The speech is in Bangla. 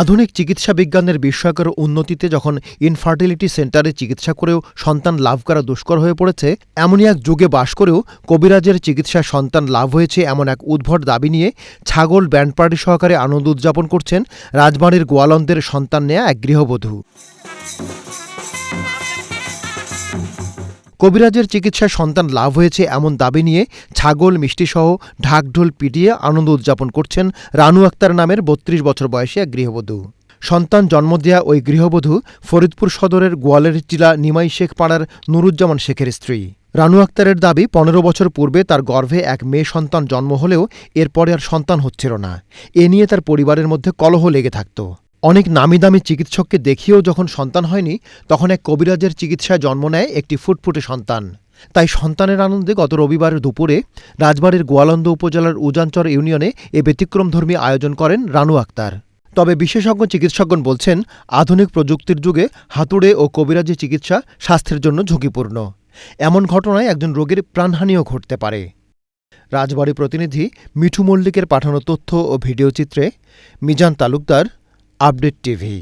আধুনিক চিকিৎসা বিজ্ঞানের বিস্ময়কর উন্নতিতে যখন ইনফার্টিলিটি সেন্টারে চিকিৎসা করেও সন্তান লাভ করা দুষ্কর হয়ে পড়েছে, এমনই এক যুগে বাস করেও কবিরাজের চিকিৎসায় সন্তান লাভ হয়েছে এমন এক উদ্ভট দাবি নিয়ে ছাগল ব্যান্ড পার্টি সহকারে আনন্দ উদযাপন করছেন রাজবাড়ির গোয়ালন্দের সন্তান নেয়া এক গৃহবধূ। কবিরাজের চিকিৎসায় সন্তান লাভ হয়েছে এমন দাবি নিয়ে ছাগল, মিষ্টিসহ ঢাকঢোল পিটিয়ে আনন্দ উদযাপন করছেন রানু আক্তার নামের বত্রিশ বছর বয়সী এক গৃহবধূ। সন্তান জন্ম দেয়া ওই গৃহবধূ ফরিদপুর সদরের গোয়ালের জেলা নিমাই শেখ পাড়ার নুরুজ্জামান শেখের স্ত্রী। রানু আক্তারের দাবি, পনেরো বছর পূর্বে তার গর্ভে এক মেয়ে সন্তান জন্ম হলেও এরপরে আর সন্তান হচ্ছিল না। এ নিয়ে তার পরিবারের মধ্যে কলহ লেগে থাকত। অনেক নামি দামি চিকিৎসককে দেখিয়েও যখন সন্তান হয়নি, তখন এক কবিরাজের চিকিৎসায় জন্ম নেয় একটি ফুটফুটে সন্তান। তাই সন্তানের আনন্দে গত রবিবার দুপুরে রাজবাড়ির গোয়ালন্দ উপজেলার উজানচর ইউনিয়নে এ ব্যতিক্রমধর্মী আয়োজন করেন রানু আক্তার। তবে বিশেষজ্ঞ চিকিৎসকগণ বলছেন, আধুনিক প্রযুক্তির যুগে হাতুড়ে ও কবিরাজি চিকিৎসা স্বাস্থ্যের জন্য ঝুঁকিপূর্ণ। এমন ঘটনায় একজন রোগীর প্রাণহানিও ঘটতে পারে। রাজবাড়ী প্রতিনিধি মিঠু মল্লিকের পাঠানো তথ্য ও ভিডিওচিত্রে মিজান তালুকদার আপডেট টিভি